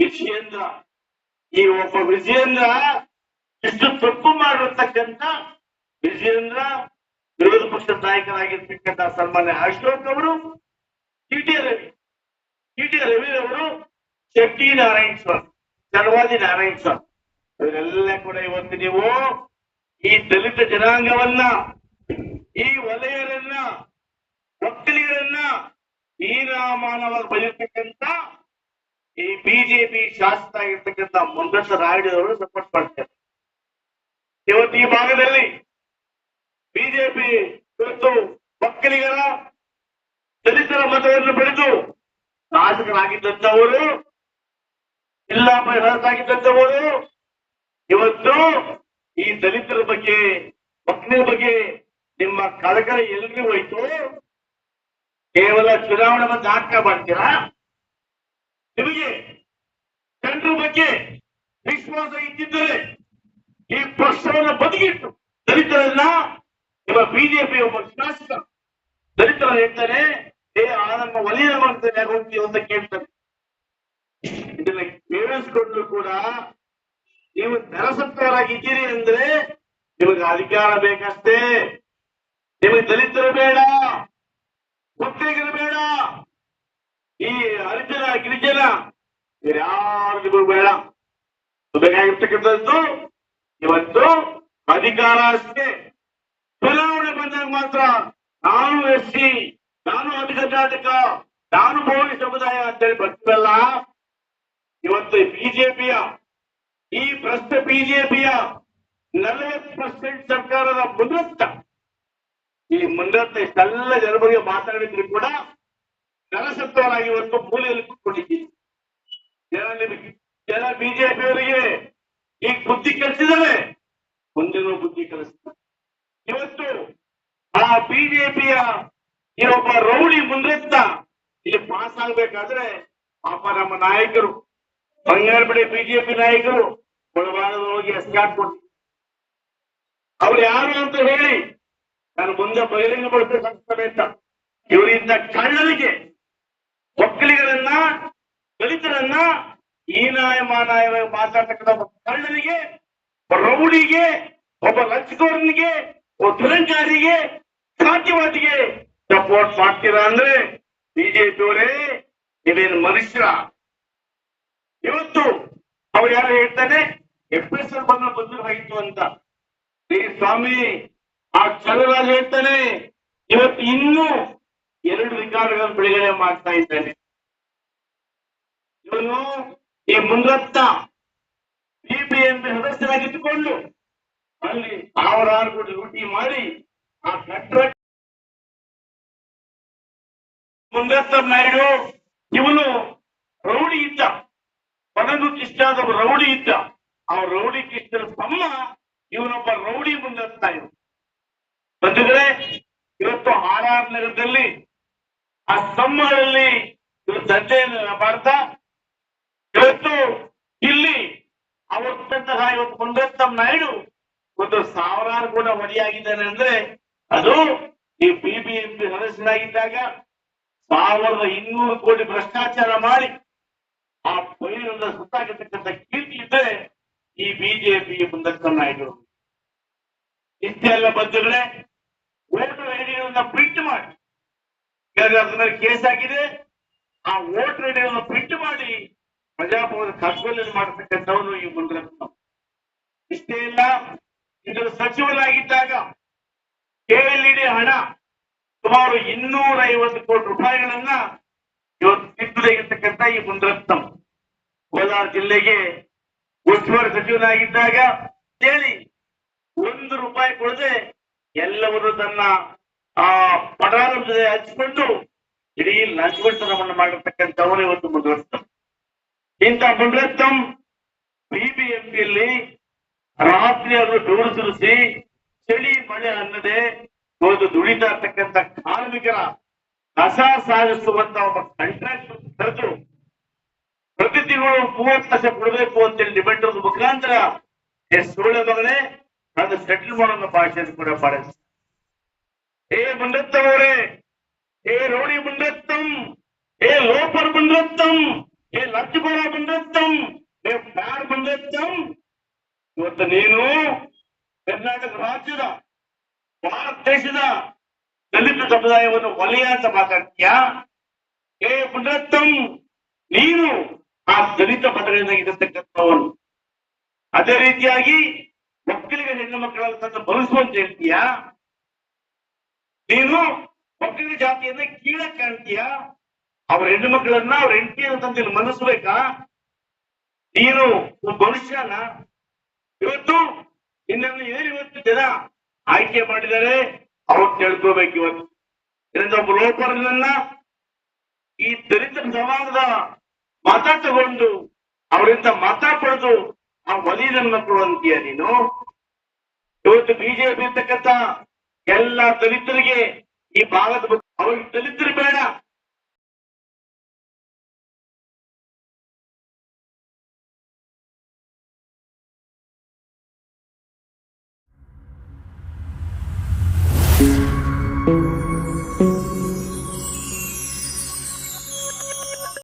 ವಿಜಯೇಂದ್ರ ಈ ಒಬ್ಬ ವಿಜಯೇಂದ್ರ ಇಷ್ಟು ತಪ್ಪು ಮಾಡಿರ್ತಕ್ಕಂಥ ವಿಜಯೇಂದ್ರ ವಿರೋಧ ಪಕ್ಷದ ನಾಯಕರಾಗಿರ್ತಕ್ಕಂಥ ಸನ್ಮಾನ್ಯ ಅಶೋಕ್ ಅವರು ಟಿ ರವಿ ಟಿ ರವಿ ಅವರು, ಶೆಟ್ಟಿ ನಾರಾಯಣ ಸ್ವಾಮಿ ಚಲವಾದಿ ನಾರಾಯಣ ಸ್ವಾಮಿ ಇವರೆಲ್ಲ ಕೂಡ ಇವತ್ತು ನೀವು ಈ ದಲಿತ ಜನಾಂಗವನ್ನ, ಈ ವಲಯರನ್ನ, ಒಕ್ಕಲಿಗರನ್ನ, ಹೀನಾಮಾನವಾಗಿ ಬಲಿರ್ತಕ್ಕಂಥ ಈ ಬಿಜೆಪಿ ಶಾಸಕ ಆಗಿರ್ತಕ್ಕಂಥ ರಾಯುಡು ಅವರು ಸಪೋರ್ಟ್ ಮಾಡ್ತಾರೆ. ಇವತ್ತು ಈ ಭಾಗದಲ್ಲಿ ಬಿಜೆಪಿ ಕುರಿತು ಮಕ್ಕಳಿಗರ ದಲಿತರ ಮತವನ್ನು ಪಡೆದು ಶಾಸಕರಾಗಿದ್ದಂಥವರು, ಜಿಲ್ಲಾ ಆಗಿದ್ದಂಥವರು ಇವತ್ತು ಈ ದಲಿತರ ಬಗ್ಗೆ, ಮಕ್ಕಳ ಬಗ್ಗೆ ನಿಮ್ಮ ಕಳಕಳ ಎಲ್ರಿಗೂ ಹೋಯ್ತು. ಕೇವಲ ಚುನಾವಣೆ ಬಂದು ನಾಟಕ ಮಾಡ್ತೀರಾ? ನಿಮಗೆ ಬಗ್ಗೆ ವಿಶ್ವಾಸ ಇದ್ದಿದ್ದರೆ ಈ ಪ್ರಶ್ನವನ್ನು ಬದುಕಿಟ್ಟು ದಲಿತರನ್ನ, ನಿಮ್ಮ ಬಿಜೆಪಿ ಒಬ್ಬ ಶಾಸಕ ದಲಿತರ ಹೇಳ್ತಾನೆ, ಏ ಆ ನಮ್ಮ ವಲಯ ಹೋಗ್ತೀವಿ ಅಂತ ಕೇಳ್ತಾನೆ. ಇದನ್ನ ಕೇಳಿಸ್ಕೊಂಡ್ರು ಕೂಡ ನೀವು ಇದ್ದೀರಿ ಅಂದ್ರೆ ನಿಮಗೆ ಅಧಿಕಾರ ಬೇಕಷ್ಟೇ. ನಿಮಗೆ ದಲಿತರು ಬೇಡ ಒಕ್ಕಲಿಗರು ಬೇಡ. ಈ ಹರಿಜನ ಗಿರಿಜನ ಯಾರಿಗೂ ಬೇಡ. ಬೇಕಾಗಿರ್ತಕ್ಕಂಥದ್ದು ಇವತ್ತು ಅಧಿಕಾರ ಅಷ್ಟೇ ಚುನಾವಣೆ ಬಂದಾಗ ಮಾತ್ರ ನಾನು ಎಸ್ ಸಿ, ನಾನು ಅತಿ ಕರ್ನಾಟಕ ನಾನು ಭೌನಿ ಸಮುದಾಯ ಅಂತೇಳಿ ಬರ್ತೀವಲ್ಲ ಇವತ್ತು ಬಿಜೆಪಿಯ, ಈ ಭ್ರಷ್ಟ ಬಿಜೆಪಿಯ ನಲವತ್ತು ಪರ್ಸೆಂಟ್ ಸರ್ಕಾರದ ಮುನ್ನತ್ತ ಈ ಮುಂದತ್ತ ಇಷ್ಟೆಲ್ಲ ಜನರಿಗೆ ಮಾತಾಡಿದ್ರು ಕೂಡ ನರಸತ್ವರಾಗಿ ಇವತ್ತು ಮೂಲೆಯಲ್ಲಿ ಕೂತ್ಕೊಂಡಿದ್ದೀವಿ. ಜನ ಬಿಜೆಪಿಯವರಿಗೆ ಈಗ ಬುದ್ಧಿ ಕಲಿಸಿದ್ದಾರೆ ಮುಂದಿನ ಬುದ್ಧಿ ಕಲಿಸಿದ ಇವತ್ತು ಆ ಬಿಜೆಪಿಯ ಈ ಒಬ್ಬ ರೌಡಿ ಮುಂದೆತ್ತಾ ಇಲ್ಲಿ ಪಾಸ್ ಆಗ್ಬೇಕಾದ್ರೆ ಪಾಪ ನಮ್ಮ ನಾಯಕರು ಬಂಗಾರಪಡೆ ಬಿಜೆಪಿ ನಾಯಕರು ಹೋಗಿ ಎಸ್ಕಾಟ್ ಕೊಟ್ಟು ಅವ್ರು ಯಾರು ಅಂತ ಹೇಳಿ ನಾನು ಮುಂದೆ ಬಹಿರಂಗಪಡಿಸಬೇಕಾಗ್ತದೆ ಅಂತ. ಇವರಿಂದ ಕಳ್ಳರಿಗೆ, ಒಕ್ಕಲಿಗರನ್ನ ದಲಿತರನ್ನ ಹೀನಾಯಮಾನಾಯವಾಗಿ ಮಾತಾಡ್ತಕ್ಕಂಥ ಒಬ್ಬ ರೌಡಿಗೆ, ಒಬ್ಬ ಲಂಚಕೋರನಿಗೆ, ಒಬ್ಬ ದುರಂಕಾರಿಗೆ ಸಾಧ್ಯವಾದಿಗೆ ಸಪೋರ್ಟ್ ಮಾಡ್ತೀರಾ ಅಂದ್ರೆ ಬಿಜೆಪಿ ಅವರೇ ನೀವೇನು ಮನುಷ್ಯ ಇವತ್ತು ಅವ್ರು ಯಾರು ಹೇಳ್ತಾನೆ ಎಫ್ ಎಸ್ ಎಲ್ ಬಂದ ಅಂತ. ಶ್ರೀ ಸ್ವಾಮಿ, ಆ ಚಂದ್ರರಾಜ್ ಹೇಳ್ತಾನೆ, ಇವತ್ತು ಇನ್ನೂ ಎರಡು ವಿಕಾರಗಳನ್ನು ಬಿಡುಗಡೆ ಮಾಡ್ತಾ ಇದ್ದಾನೆ. ಇವನು ಈ ಮುನ್ರತ್ನ ಬಿಬಿಎಂಪಿ ಸದಸ್ಯರಾಗಿದ್ದುಕೊಂಡು ಅಲ್ಲಿ ಸಾವಿರಾರು ಕೋಟಿ ಲೂಟಿ ಮಾಡಿ ಆ ಕಟ್ಟಡ ಮುಂದತ್ತ ನಾಯ್ಡು. ಇವನು ರೌಡಿ ಇದ್ದ. ಪಡಗು ಕಿಷ್ಟಾದ ರೌಡಿ ಇದ್ದ. ಆ ರೌಡಿ ಕೃಷ್ಣನ ತಮ್ಮ ಇವನೊಬ್ಬ ರೌಡಿ ಮುಂದತ್ತ ಇವನು. ಬಂದಿದ್ರೆ ಇವತ್ತು ಆರ್ ಆರ್ ನಗರದಲ್ಲಿ ಆ ಸ್ತಂಭಗಳಲ್ಲಿ ಇವರು ದಂಧೆಯನ್ನು ಮಾಡ್ತಾ ಇವತ್ತು ಇಲ್ಲಿ ಅವತ್ತಂತಹ ಇವತ್ತು ಕುಂದೋತ್ತಮ್ ನಾಯ್ಡು ಒಂದು ಸಾವಿರಾರು ಕೂಡ ಮರಿಯಾಗಿದ್ದಾನೆ ಅಂದ್ರೆ ಅದು ಈ ಬಿಬಿಎಂಪಿ ಸದಸ್ಯನಾಗಿದ್ದಾಗ ಸಾವಿರದ ಇನ್ನೂರು ಕೋಟಿ ಭ್ರಷ್ಟಾಚಾರ ಮಾಡಿ ಆ ಪೈರನ್ನ ಸುತ್ತಾಗಿರ್ತಕ್ಕಂಥ ಕೀರ್ತಿ ಇದ್ದರೆ ಈ ಬಿಜೆಪಿ ಮುಂದತ್ತಂ ನಾಯ್ಡು. ಇಷ್ಟೆಲ್ಲ ಬಂಧುಗಳೇ, ವೋಟರ್ ಐಡಿಗಳನ್ನ ಪ್ರಿಂಟ್ ಮಾಡಿ. ಅದ್ರ ಕೇಸ್ ಆಗಿದೆ. ಆ ವೋಟರ್ ಐಡಿಗಳನ್ನ ಪ್ರಿಂಟ್ ಮಾಡಿ ಪ್ರಜಾಭವನ ಕರ್ತವ್ಯ ಮಾಡತಕ್ಕಂಥವನು ಈ ಇಷ್ಟೇ ಇಲ್ಲ ಇದರ ಸಚಿವರಾಗಿದ್ದಾಗ ಕೆಎಲ್ಇಡಿ ಹಣ ಸುಮಾರು ಇನ್ನೂರ ಐವತ್ತು ಕೋಟಿ ರೂಪಾಯಿಗಳನ್ನ ಇವತ್ತು ಕಿತ್ತುದಾಗಿರ್ತಕ್ಕಂಥ ಈ ಮುಂದರತ್ನ ಕೋಲಾರ ಜಿಲ್ಲೆಗೆ ಉಸ್ತುವಾರಿ ಸಚಿವರಾಗಿದ್ದಾಗ ಹೇಳಿ ಒಂದು ರೂಪಾಯಿ ಕೊಡದೆ ಎಲ್ಲವರು ತನ್ನ, ಆ ಪಟಾರ ಜೊತೆ ಹಂಚಿಕೊಂಡು ಇಡೀ ಲಂಚಗೊಂಡನವನ್ನು ಮಾಡಿರ್ತಕ್ಕಂಥವರು ಇವತ್ತು ಮುಂದುವರಿಸ್ತಾರೆ ಇಂಥ ಮುಂದುವರಿಸ್ತಂ ಬಿಬಿಎಂಪಿಯಲ್ಲಿ ಅವರು ಬೆವರು ಚಳಿ, ಮಳೆ ಅನ್ನದೆ ಒಂದು ದುಡಿತಾ ಇರ್ತಕ್ಕಂಥ ಕಾರ್ಮಿಕರ ಕಸ ಸಾಗಿಸುವಂತ ಒಬ್ಬ ಕಾಂಟ್ರಾಕ್ಟ್ ಕರೆದು ಪ್ರತಿ ತಿಂಗಳು ಮೂವತ್ತು ಲಕ್ಷ ಕೊಡಬೇಕು ಅಂತೇಳಿ ಡಿಮ್ಯಾಂಡ್ ಮುಖಾಂತರ ಸುಳ್ಳೆ ಮಗನೇ ಅದು ಸೆಟ್ಲ್ ಮಾಡೋ ಭಾಷೆಯನ್ನು ಕೂಡ ಪಡೆ ಏ ಮುಂದತ್ತವರೇ ಏ ರೋಡಿ ಮುಂದತ್ತಂ ಏ ಲೋಪರ್ ಮುಂದತ್ತಂ ಏ ಲಜ್ಜುಗಳ ಮುಂದ್ರತ್ತಂ ಏ ಬ್ಯಾಡ್ ಬಂದತ್ತಂ ಇವತ್ತು ನೀನು ಕರ್ನಾಟಕ ರಾಜ್ಯದ ಭಾರತ ದೇಶದ ದಲಿತ ಸಮುದಾಯವನ್ನು ವಲಯ ಅಂತ ಮಾತಾಡ್ತೀಯಾ? ಏ ಪುನರತ್ತಂ ನೀನು ಆ ದಲಿತ ಪದಗಳಿಂದ ಇರತಕ್ಕಂಥವನು ಅದೇ ರೀತಿಯಾಗಿ ಮಕ್ಕಳಿಗೆ ಹೆಣ್ಣು ಮಕ್ಕಳನ್ನು ತಂದು ಹೇಳ್ತೀಯಾ? ನೀನು ಮಕ್ಕಳ ಜಾತಿಯನ್ನ ಕೀಳಕ್ ಕಾಣ್ತೀಯಾ? ಅವ್ರ ಹೆಣ್ಣು ಮಕ್ಕಳನ್ನ ಅವ್ರ ಹೆಂಡತಿಯನ್ನು ತಂದು ಮನಸ್ಬೇಕಾ ನೀನು ಮನುಷ್ಯನ? ಇವತ್ತು ನಿನ್ನನ್ನು ಏನು ಇವತ್ತು ಜನ ಆಯ್ಕೆ ಮಾಡಿದರೆ ಅವ್ರು ತಿಳ್ಕೋಬೇಕು ಇವತ್ತು. ಇದರಿಂದ ಒಬ್ಬ ಲೋಪರನ್ನ ಈ ದಲಿತ ಸಮಾಜದ ಮತ ತಗೊಂಡು ಅವರಿಂದ ಮತ ಪಡೆದು ಆ ವಲೀದನ್ನ ಕೊಡುವಂತೀಯ ನೀನು? ಇವತ್ತು ಬಿಜೆಪಿ ಇರ್ತಕ್ಕಂಥ ಎಲ್ಲ ದಲಿತರಿಗೆ ಈ ಭಾಗದ ಬಗ್ಗೆ ಅವ್ರಿಗೆ ದಲಿತರು ಬೇಡ.